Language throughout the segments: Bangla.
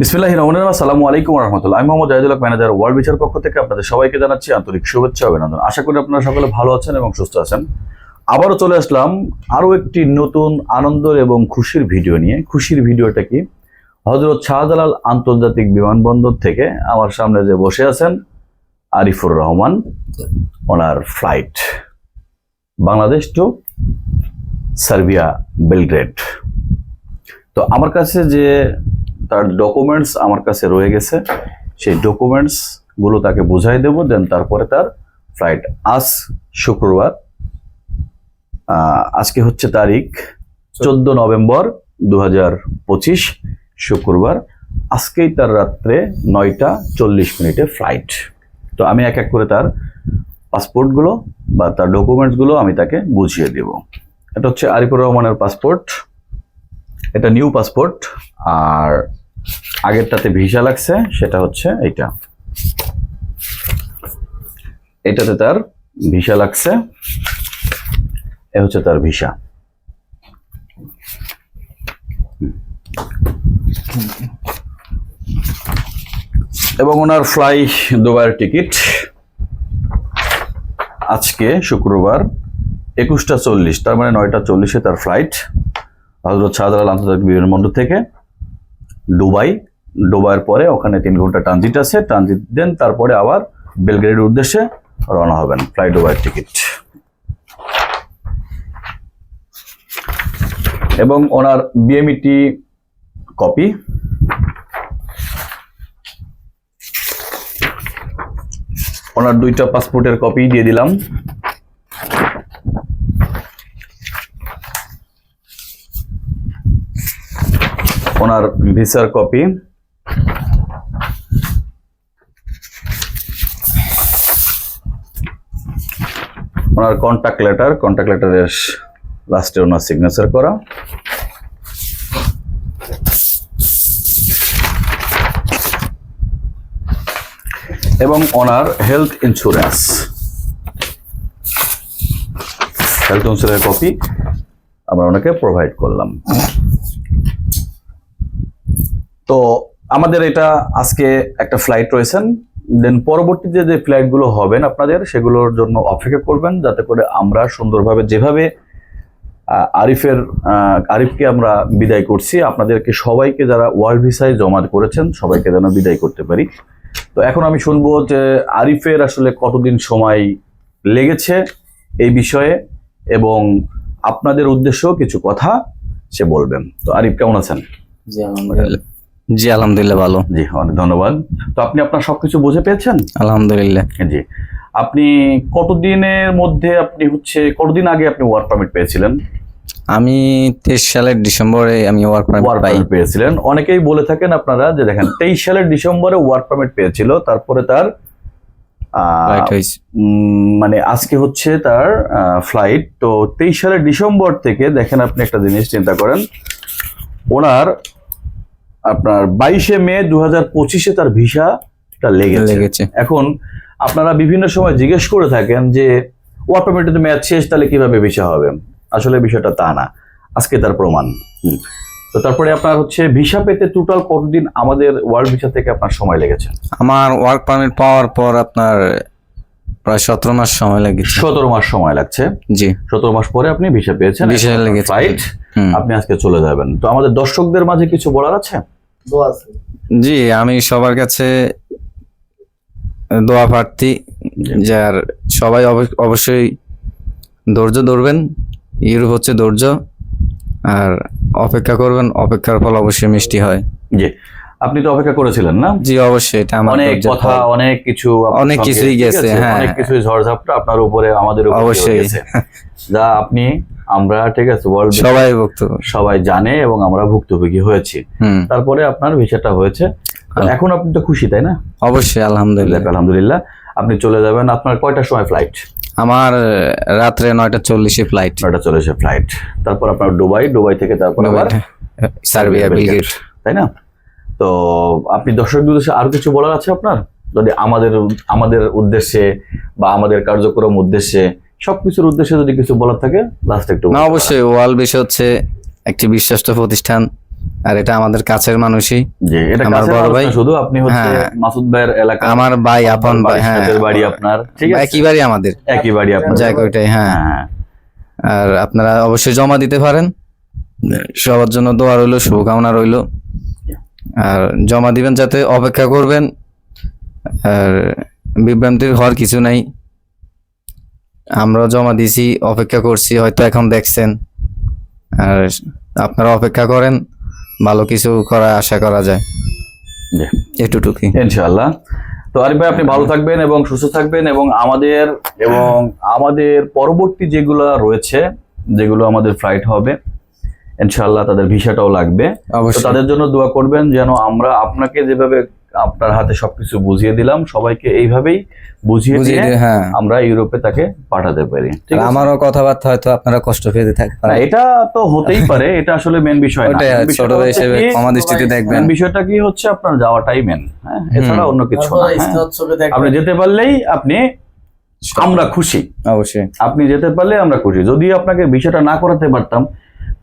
বিসমিল্লাহ রহমান আসসালামু আলাইকুম রহমতুল্লাহ। আমি মোহাম্মদ জাহিদুল্লাহ ম্যানেজার ওয়ার্ল্ড বিচার পক্ষ থেকে আপনাদের সবাইকে জানাচ্ছি আন্তরিক শুভেচ্ছা অভিনন্দন। আশা করি আপনারা সকলে ভালো আছেন এবং সুস্থ আছেন। আবারও চলে আসলাম আরও একটি নতুন আনন্দ এবং খুশির ভিডিও নিয়ে। খুশির ভিডিওটা কি? হজরত শাহজালাল আন্তর্জাতিক বিমানবন্দর থেকে আমার সামনে যে বসে আছেন আরিফুর রহমান, ওনার flight. Bangladesh to Serbia, Belgrade. তো আমার কাছে যে তার ডকুমেন্টস আমার কাছে রয়ে গেছে। সেই ডকুমেন্টসগুলো তাকে বুঝাই দেব দেন তারপরে তার ফ্লাইট আজ শুক্রবার আজকে হচ্ছে তারিখ চোদ্দ নভেম্বর দু শুক্রবার। আজকেই তার রাত্রে নয়টা চল্লিশ মিনিটে ফ্লাইট তো আমি এক এক করে তার পাসপোর্টগুলো বা তার ডকুমেন্টসগুলো আমি তাকে বুঝিয়ে দেব। এটা হচ্ছে আরিফুর রহমানের পাসপোর্ট এটা নিউ পাসপোর্ট আর আগেরটাতে ভিসা লাগছে, সেটা হচ্ছে এইটা। এটাতে তার ভিসা লাগছে, এ হচ্ছে তার ভিসা। এবং ওনার ফ্লাই দুবাইয়ের টিকিট। আজকে শুক্রবার একুশটা চল্লিশ, তার মানে নয়টা চল্লিশে তার ফ্লাইট। হজরত শাহজালাল আন্তর্জাতিক বিমানবন্দর থেকে। দুবাই। দুবাইয়ের পরে ওখানে তিন ঘণ্টা ট্রানজিট আছে। ট্রানজিট দেন তারপরে আবার বেলগ্রেডের উদ্দেশ্যে রওনা হবেন। ফ্লাই দুবাইয়ের টিকিট এবং ওনার বিএমইটি কপি ওনার দুইটা পাসপোর্টের কপি দিয়ে দিলাম। ওনার ভিসার কপি। ওনার কন্ট্যাক্ট লেটার কন্ট্যাক্ট লেটারের লাস্টে ওনার সিগনেচার করা। এবং ওনার health insurance health insurance copy আমরা ওনাকে প্রোভাইড করলাম। তো আমাদের এটা আজকে একটা ফ্লাইট রয়েছেন। দেন পরবর্তীতে যে ফ্লাইটগুলো হবেন আপনাদের, সেগুলোর জন্য অপেক্ষা করবেন যাতে করে আমরা সুন্দরভাবে যেভাবে আরিফের আরিফকে আমরা বিদায় করছি, আপনাদেরকে সবাইকে যারা ওয়ার্ল্ড ভিসায় জমা করেছেন, সবাইকে যেন বিদায় করতে পারি। তো এখন আমি শুনব যে আরিফের আসলে কতদিন সময় লেগেছে এই বিষয়ে এবং আপনাদের উদ্দেশ্য কিছু কথা সে বলবেন। তো আরিফ, কেমন আছেন? জি আলহামদুলিল্লাহ ভালো। জি অনেক ধন্যবাদ। তো আপনি আপনার সবকিছু বুঝে পেয়েছেন? আলহামদুলিল্লাহ। জি। আপনি কতদিনের মধ্যে আপনি হচ্ছে কতদিন আগে আপনি ওয়ার্ক পারমিট পেয়েছিলেন? আমি তেইশ সালের ডিসেম্বরে আমি ওয়ার্ক পারমিট পাই। পারমিট পেয়েছিলেন। অনেকেই বলে থাকেন আপনারা যে দেখেন তেইশ সালের ডিসেম্বরে ওয়ার্ক পারমিট পেয়েছিল তারপরে তার মানে আজকে হচ্ছে তার ফ্লাইট তো তেইশ সালের ডিসেম্বর থেকে দেখেন আপনি একটা জিনিস চিন্তা করেন ওনার আপনার বাইশে মে দু হাজার পঁচিশে তার ভিসাটা লেগেছে। লেগেছে। এখন আপনারা বিভিন্ন সময় জিজ্ঞেস করে থাকেন যে ওয়ার্ক পারমিটের ম্যাচ শেষ তাহলে কীভাবে ভিসা হবে? আসলে বিষয়টা তা না। আজকে তার প্রমাণ। তো তারপরে আপনার হচ্ছে ভিসা পেতে টোটাল কতদিন আমাদের ওয়ার্ল্ড ভিসা থেকে আপনার সময় লেগেছে? আমার ওয়ার্ক পারমিট পাওয়ার পর আপনার প্রায় সতেরো মাস সময় লেগেছে। সতেরো মাস সময় লাগছে। জি। সতেরো মাস পরে আপনি ভিসা পেয়েছেন। ভিসা লেগেছে। রাইট। আপনি আজকে চলে যাবেন। তো আমাদের দর্শকদের মাঝে কিছু বলার আছে? জি আমি সবার কাছে দোয়া প্রার্থী যার সবাই অব- অবশ্যই ধৈর্য ধরবেন ইউরোপ হচ্ছে ধৈর্য আর অপেক্ষা করবেন অপেক্ষার ফল অবশ্যই মিষ্টি হয়। জি আপনি তো অপেক্ষা করেছিলেন না? জি অবশ্যই এটা আমার অনেক কথা অনেক কিছু অনেক কিছুই গেছে, হ্যাঁ। অনেক কিছু ঝড়ঝাপটা আপনার উপরে আমাদের উপরে অবশ্যই। গেছে যা আপনি আমরা ঠিক আছে ওয়ার্ল্ড সবাই ভক্ত সবাই জানে এবং আমরা ভুক্তভোগী হয়েছি। তারপরে আপনার ভিসাটা হয়েছে। এখন আপনি তো খুশি তাই না? অবশ্যই আলহামদুলিল্লাহ। আলহামদুলিল্লাহ। আপনি চলে যাবেন আপনার কয়টার সময় ফ্লাইট আমার রাত্রে নয়টা চল্লিশে ফ্লাইট নয়টা চলে এসে ফ্লাইট তারপর আপনার দুবাই দুবাই থেকে তারপর আবার সার্বিয়া বিলগেট। তাই না? তো আপনি দর্শকদের উদ্দেশ্যে আরও কিছু বলার আছে আপনার? যদি আমাদের আমাদের উদ্দেশ্যে বা আমাদের কার্যক্রম উদ্দেশ্যে সবকিছুর উদ্দেশ্যে যদি কিছু বলার থাকে লাস্ট একটু না অবশ্যই ওয়াল বেশ হচ্ছে একটি বিশ্বস্ত প্রতিষ্ঠান আর এটা আমাদের কাছের মানুষই। আমার বড় ভাই। শুধু আপনি হচ্ছে হ্যাঁ। মাসুদ ভাইয়ের এলাকা আমার ভাই আপন ভাই হ্যাঁ। বাড়ি আপনার ঠিক আছে? একই বাড়ি আমাদের। একই বাড়ি আপনার। যাক ওইটাই হ্যাঁ হ্যাঁ। আর আপনারা অবশ্যই জমা দিতে পারেন। সবার জন্য দোয়া রইল শুভকামনা রইল। আর জমা দিবেন যাতে অপেক্ষা করবেন। আর বিভ্রান্তির হওয়ার কিছু নাই। আমরা জমা দিছি অপেক্ষা করছি হয়তো এখন দেখছেন। আর আপনারা অপেক্ষা করেন ভালো কিছু করা আশা করা যায়। জি। এটুটুকুই। ইনশাআল্লাহ। তো আরিফ ভাই আপনি ভালো থাকবেন এবং সুস্থ থাকবেন এবং আমাদের এবং আমাদের পরবর্তী যেগুলো রয়েছে যেগুলো আমাদের ফ্লাইট হবে ইনশাআল্লাহ তাদের ভিসাটাও লাগবে। তাদের জন্য দোয়া করবেন যেন আমরা আপনাকে যেভাবে আপনার হাতে সবকিছু বুঝিয়ে দিলাম। সবাইকে এইভাবেই বুঝিয়ে দিয়ে হ্যাঁ। আমরা ইউরোপে তাকে পাঠাতে পারি। আমারও কথাবার্তা হয়তো আপনারা কষ্ট পেতে থাকবেন না, এটা তো হতেই পারে এটা আসলে মেন বিষয় না। ছোট হিসেবে কি, ক্ষমা দৃষ্টিতে দেখবেন। বিষয়টা কি হচ্ছে আপনার যাওয়াটাই মেন হ্যাঁ? এছাড়া অন্য কিছু না হ্যাঁ? আপনি যেতে পারলেই আপনি আমরা খুশি। অবশ্যই। আপনি যেতে পারলে আমরা খুশি। যদি আপনাকে বিষয়টা না করাতে পারতাম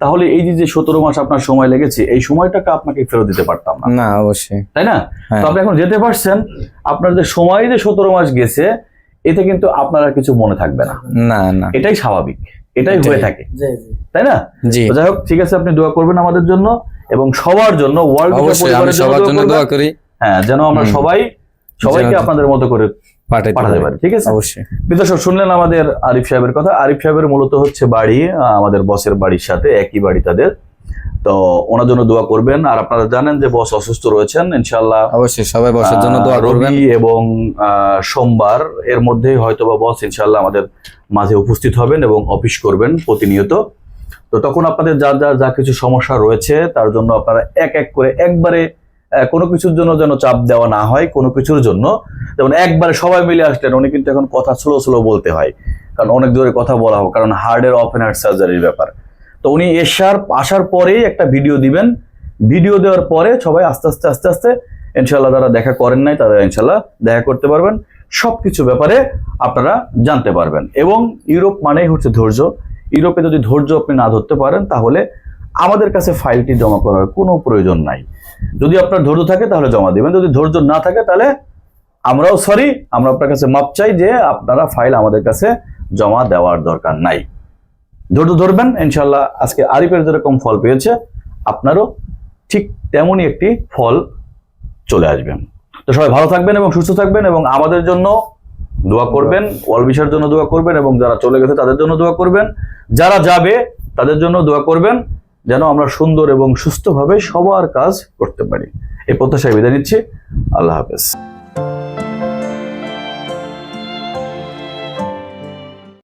তাহলে এই যে সতেরো মাস আপনার সময় লেগেছে এই সময়টাকে আপনাকে ফেরত দিতে পারতাম না। না অবশ্যই। তাই না? হ্যাঁ। তো আপনি এখন যেতে পারছেন আপনার যে সময় যে সতেরো মাস গেছে এতে কিন্তু আপনার আর কিছু মনে থাকবে না। না না। এটাই স্বাভাবিক এটাই হয়ে থাকে। তাই না? জি। যাই হোক ঠিক আছে আপনি দোয়া করবেন আমাদের জন্য এবং সবার জন্য ওয়ার্ল্ড সবার জন্য দোয়া করি। হ্যাঁ যেন আমরা সবাই সবাইকে আপনাদের মতো করে পাঠাতে পাঠাতে পারি। পারি ঠিক আছে? অবশ্যই। বিদর্শক শুনলেন আমাদের আরিফ সাহেবের কথা। আরিফ সাহেবের মূলত হচ্ছে বাড়ি আমাদের বসের বাড়ির সাথে একই বাড়ি তাদের। তো ওনার জন্য দোয়া করবেন। আর আপনারা জানেন যে বস অসুস্থ রয়েছেন ইনশাল্লাহ অবশ্যই সবাই বসার জন্য আহ, দোয়া করবেন। এবং আহ, সোমবার এর মধ্যেই হয়তো বা বস ইনশাল্লাহ আমাদের মাঝে উপস্থিত হবেন এবং অফিস করবেন প্রতিনিয়ত। তো তখন আপনাদের যা যা যা কিছু সমস্যা রয়েছে তার জন্য আপনারা এক এক করে একবারে কোনো কিছুর জন্য যেন চাপ দেওয়া না হয়, কোনো কিছুর জন্য। যেমন একবারে সবাই মিলে আসলেন, উনি কিন্তু এখন কথা স্লো স্লো বলতে হয়। কারণ অনেক জোরে কথা বলা হোক কারণ হার্টের ওপেন হার্ট সার্জারির ব্যাপার। তো উনি এসার, আসার পরেই একটা ভিডিও দিবেন। ভিডিও দেওয়ার পরে সবাই আস্তে আস্তে আস্তে আস্তে ইনশাল্লাহ যারা দেখা করেন নাই, তারা ইনশাল্লাহ দেখা করতে পারবেন। সব কিছু ব্যাপারে আপনারা জানতে পারবেন। এবং ইউরোপ মানেই হচ্ছে ধৈর্য। ইউরোপে যদি ধৈর্য আপনি না ধরতে পারেন, তাহলে আমাদের কাছে ফাইলটি জমা করার কোনো প্রয়োজন নাই। যদি আপনার ধৈর্য থাকে তাহলে জমা দিবেন, যদি ধৈর্য না থাকে তাহলে আমরাও সরি আমরা আপনার কাছে মাপ চাই যে আপনারা ফাইল আমাদের কাছে জমা দেওয়ার দরকার নাই। ধৈর্য ধরবেন ইনশাল্লাহ আজকে আরিফের যেরকম ফল পেয়েছে, আপনারও ঠিক তেমনই একটি ফল চলে আসবেন তো সবাই ভালো থাকবেন এবং সুস্থ থাকবেন এবং আমাদের জন্য দোয়া করবেন, ওয়াল বিশার জন্য দোয়া করবেন এবং যারা চলে গেছে তাদের জন্য দোয়া করবেন, যারা যাবে তাদের জন্য দোয়া করবেন। যেন আমরা সুন্দর এবং সুস্থভাবে সবার কাজ করতে পারি। এই প্রত্যাশায় বিদায় নিচ্ছি। আল্লাহ হাফেজ।